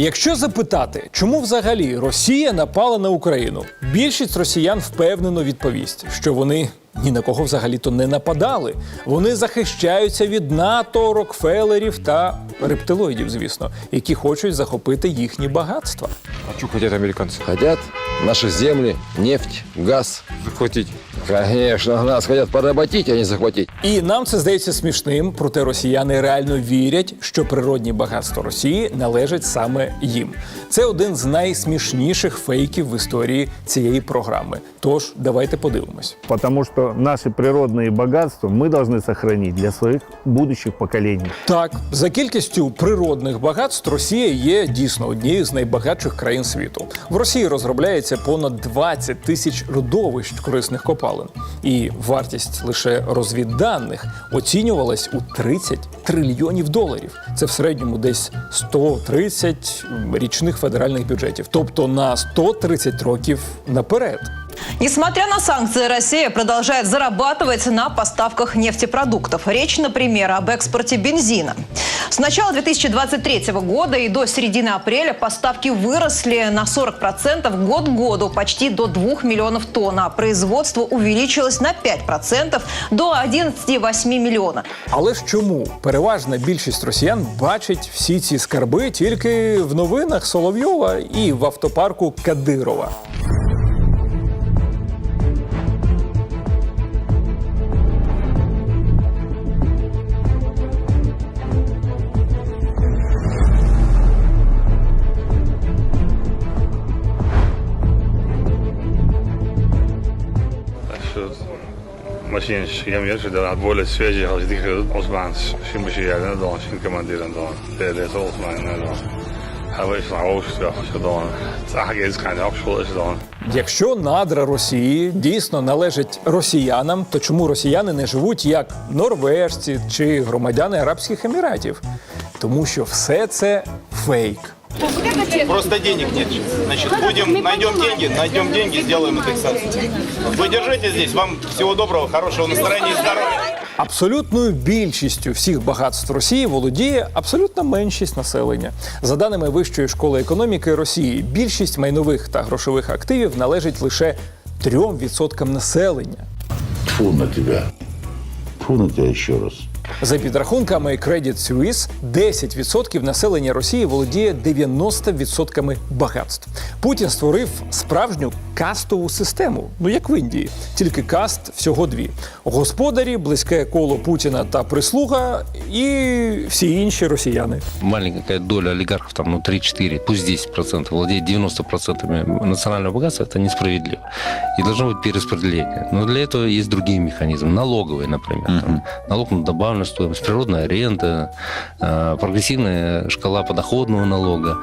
Якщо запитати, чому взагалі Росія напала на Україну, більшість росіян впевнено відповість, що вони ні на кого взагалі-то не нападали. Вони захищаються від НАТО, Рокфелерів та рептилоїдів, звісно, які хочуть захопити їхні багатства. А чого хочуть американці? Хотят наши земли, нефть, газ. Захватить. Конечно, нас хотят поработить, а не захватить. І нам це здається смішним, проте росіяни реально вірять, що природні багатства Росії належать саме їм. Це один з найсмішніших фейків в історії цієї програми. Тож давайте подивимось. Потому что наши природные богатства мы должны сохранить для своих будущих поколений. Так, за кількістю природних багатств Росія є дійсно однією з найбагатших країн світу. В Росії розробляється понад 20 тисяч родовищ корисних копалин, і вартість лише розвідданих оцінювалась у 30 трильйонів доларів. Це в середньому десь 130 річних федеральних бюджетів, тобто на 130 років наперед. Несмотря на санкции, Россия продолжает зарабатывать на поставках нефтепродуктов. Речь, например, об экспорте бензина. С начала 2023 года и до середины апреля поставки выросли на 40% год к году, почти до 2 миллионов тонн, а производство увеличилось на 5% до 11,8 миллиона. Але ж чому переважна більшість росіян бачить всі ці скарби тільки в новинах Соловйова і в автопарку Кадирова? Якщо надра Росії дійсно належать росіянам, то чому росіяни не живуть як норвежці чи громадяни Арабських Еміратів? Тому що все це фейк. Просто денег нет. Значит, будем, найдем деньги, найдем деньги, сделаем индексацию. Вы держите здесь. Вам всего доброго, хорошего настроения и здоровья. Абсолютною більшістю всіх багатств Росії володіє абсолютна меншість населення. За даними Вищої школи економіки Росії, більшість майнових та грошових активів належить лише 3% населення. Фу на тебя. Фу на тебя еще раз. За підрахунками Credit Suisse, 10% населення Росії володіє 90% багатств. Путін створив справжню кастову систему, ну як в Індії, тільки каст всього дві: господарі, близьке коло Путіна та прислуга, і всі інші росіяни. маленькая доля олигархов, там, ну, 3-4, пусть 10% владеет 90% национального богатства, это несправедливо. И должно быть перераспределение. Но для этого есть другие механизмы. Налоговые, например. Там, налог на добавленную стоимость, природная аренда, э, прогрессивная шкала подоходного налога,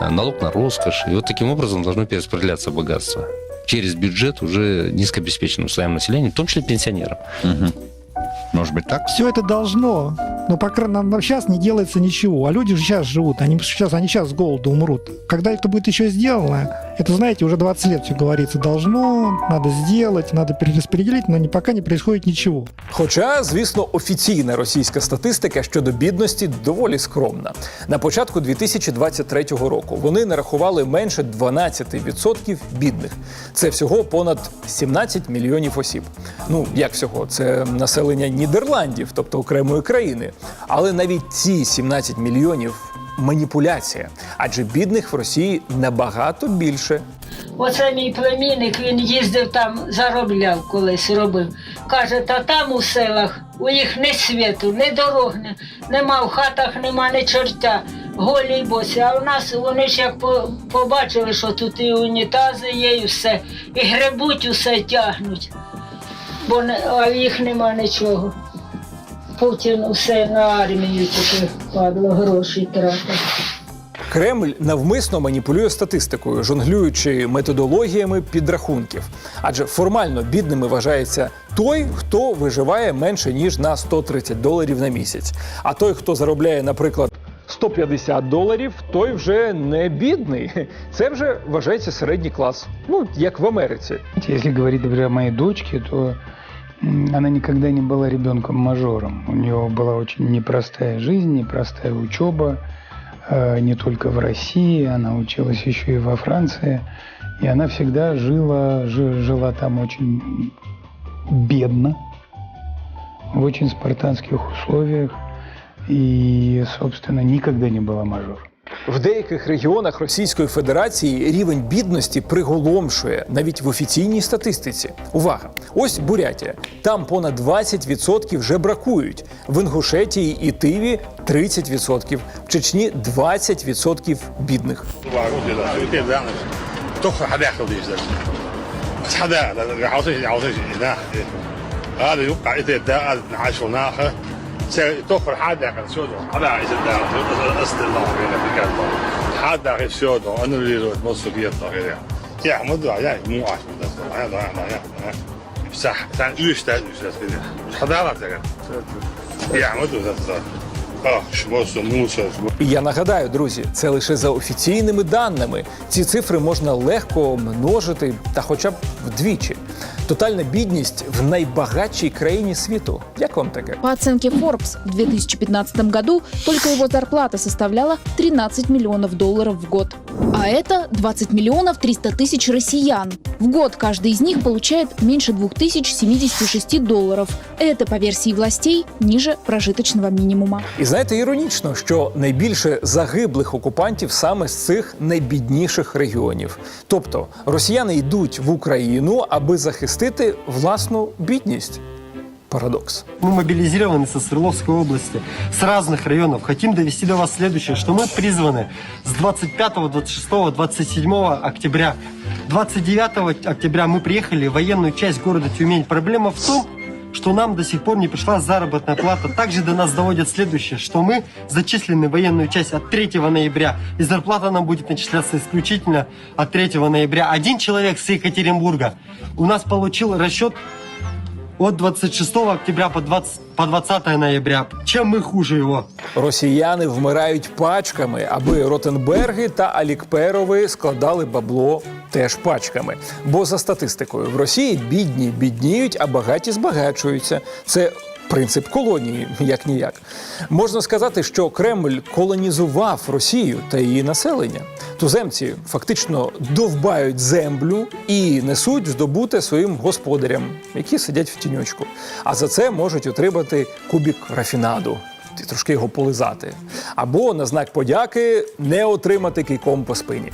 э, налог на роскошь. И вот таким образом должно перераспределяться богатство через бюджет уже низкообеспеченным слоям населения, в том числе пенсионерам. Может быть так? Все это должно, но пока нам сейчас не делается ничего. А люди же сейчас живут, они сейчас, они сейчас с голоду умрут. Когда это будет еще сделано, это, знаете, уже 20 лет все говорится. Должно, надо сделать, надо перераспределить, но пока не происходит ничего. Хоча, звісно, офіційна російська статистика щодо бідності доволі скромна. На початку 2023 року вони нарахували менше 12% бідних. Це всього понад 17 мільйонів осіб. Ну як всього, це населення Нідерландів, тобто окремої країни. Але навіть ці 17 мільйонів маніпуляція, адже бідних в Росії набагато більше. Оце мій племінник, він їздив там, заробляв колись робив. Каже, та там у селах у їх ні світу, ні дорог, ні, нема в хатах, нема ні чортя, голі босі. А у нас вони ж як по- побачили, що тут і унітази є, і все, і гребуть усе тягнуть, бо не, а їх нема нічого. Путін усе на армію тепер падло, гроші тратить. Кремль навмисно маніпулює статистикою, жонглюючи методологіями підрахунків. Адже формально бідними вважається той, хто виживає менше ніж на 130 доларів на місяць. А той, хто заробляє, наприклад, 150 доларів, той вже не бідний. Це вже вважається середній клас. Ну як в Америці. Если говорить, например, о моей дочке, то она никогда не была ребенком-мажором. У нее была очень непростая жизнь, непростая учеба. э, не только в России, она училась еще и во Франции. И она всегда жила, жи- жила там очень бедно, в очень спартанских условиях. И, собственно, никогда не была мажором. В деяких регіонах Російської Федерації рівень бідності приголомшує навіть в офіційній статистиці. Увага! Ось Бурятія. Там понад 20% вже бракують. В Інгушетії і Тиві 30%, в Чечні 20% бідних. وعروض إلى شويتين يعني تخر حداقة وديش ده بس حداقة عاوزين عاوزين هناك هذا يوقع إذا ده عاش هناك تخر حداقة سودو حداقة إذا ده أصل الله هنا في كاتو حداقة سودو أنا اللي روت مصر بيطلع هنا يا أحمد يا مو عاش من ده أنا ده أنا يا صح كان إيش ده إيش ده كده مش حداقة ده يا أحمد ده اه شموس موسى І я нагадаю, друзі, це лише за офіційними даними. Ці цифри можна легко множити та хоча б вдвічі. Тотальна бідність в найбагатшій країні світу. Як вам таке? По оценке Forbes, в 2015 году только его зарплата составляла 13 миллионов долларов в год. А это 20 миллионов 300 тысяч россиян. В год каждый из них получает меньше 2076 долларов. Это, по версии властей, ниже прожиточного минимума. І знаєте, іронічно, що найбільше загиблих окупантів саме з цих найбідніших регіонів. Тобто росіяни йдуть в Україну, аби захистити власну бідність. Парадокс. Мы мобилизированы со Свердловской области, с разных районов. Хотим довести до вас следующее, что мы призваны с 25, 26, 27 октября. 29 октября мы приехали в военную часть города Тюмень. Проблема в том, что нам до сих пор не пришла заработная плата. Также до нас доводят следующее, что мы зачислены в военную часть от 3 ноября, и зарплата нам будет начисляться исключительно от 3 ноября. Один человек с Екатеринбурга у нас получил расчет от 26 октября по 20, по 20 ноября. Чем мы хуже его? Росіяни вмирають пачками, аби Ротенберги та Алікперови складали бабло теж пачками. Бо за статистикою в Росії бідні бідніють, а багаті збагачуються. Це принцип колонії, як ніяк. Можна сказати, що Кремль колонізував Росію та її населення. Туземці фактично довбають землю і несуть здобуте своїм господарям, які сидять в тіньочку. А за це можуть отримати кубік рафінаду і трошки його полизати. Або на знак подяки не отримати кийком по спині.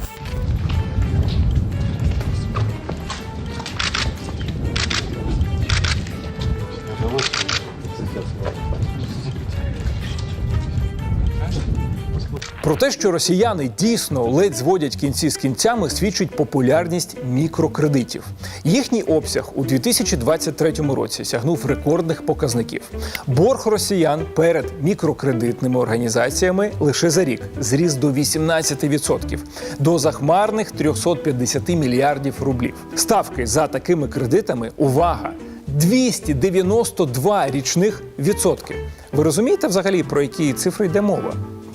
Про те, що росіяни дійсно ледь зводять кінці з кінцями, свідчить популярність мікрокредитів. Їхній обсяг у 2023 році сягнув рекордних показників. Борг росіян перед мікрокредитними організаціями лише за рік зріс до 18%, до захмарних 350 мільярдів рублів. Ставки за такими кредитами увага! 292 річних відсотки. Ви розумієте взагалі про які цифри йде мова?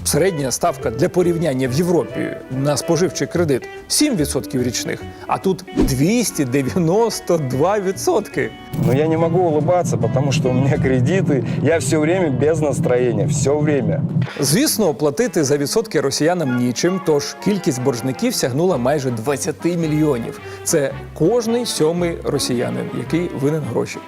Середня ставка для порівняння в Європі на споживчий кредит 7% річних, а тут 292%. Но я не могу улыбаться, потому что у меня кредиты. Я все время без настроения, все время. Звісно, платити за відсотки росіянам нічим, тож кількість боржників сягнула майже 20 мільйонів. Це кожний сьомий росіянин, який винен гроші.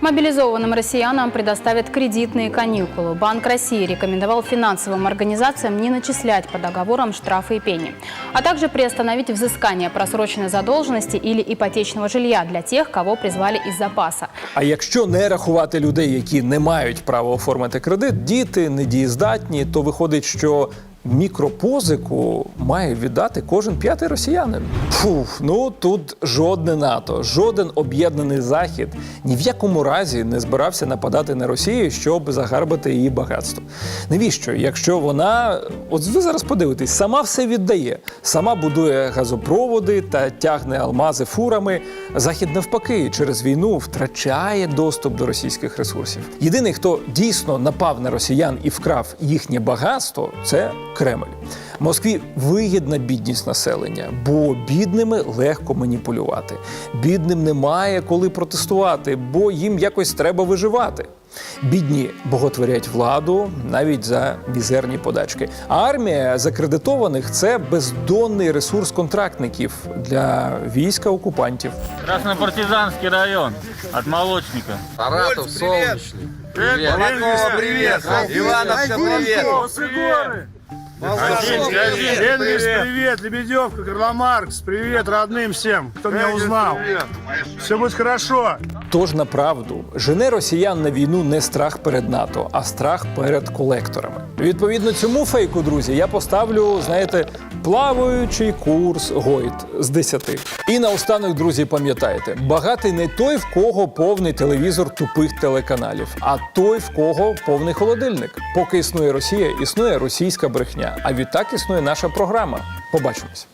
Мобилизованным россиянам предоставят кредитные каникулы. Банк России рекомендовал финансовым организациям не начислять по договорам штрафы и пени, а также приостановить взыскание просроченной задолженности или ипотечного жилья для тех, кого призвали из запаса. А якщо не рахувати людей, які не мають права оформити кредит, діти недієздатні, то виходить, що мікропозику має віддати кожен п'ятий росіянин. Фух, ну тут жодне НАТО, жоден об'єднаний захід ні в якому разі не збирався нападати на Росію, щоб загарбати її багатство. Навіщо? Якщо вона, от ви зараз подивитесь, сама все віддає, сама будує газопроводи та тягне алмази фурами. Захід навпаки через війну втрачає доступ до російських ресурсів. Єдиний, хто дійсно напав на росіян і вкрав їхнє багатство, це Кремль. Москві вигідна бідність населення, бо бідними легко маніпулювати. Бідним немає коли протестувати, бо їм якось треба виживати. Бідні боготворять владу навіть за мізерні подачки. А армія закредитованих це бездонний ресурс контрактників для війська окупантів. Краснопартизанский район от молочника. Саратов, солнечный. Привет. Молокова, привет. Ивановка, привет. Энгельс, привет. Лебедевка, Карла Маркс, привет родным всем, кто меня узнал. Все будет хорошо. Тож на правду жене росіян на війну не страх перед НАТО, а страх перед колекторами. Відповідно цьому фейку, друзі, я поставлю, знаєте, плаваючий курс Гойд з 10. І наостанок, друзі, пам'ятайте, багатий не той, в кого повний телевізор тупих телеканалів, а той, в кого повний холодильник. Поки існує Росія, існує російська брехня а відтак існує наша програма. Побачимось.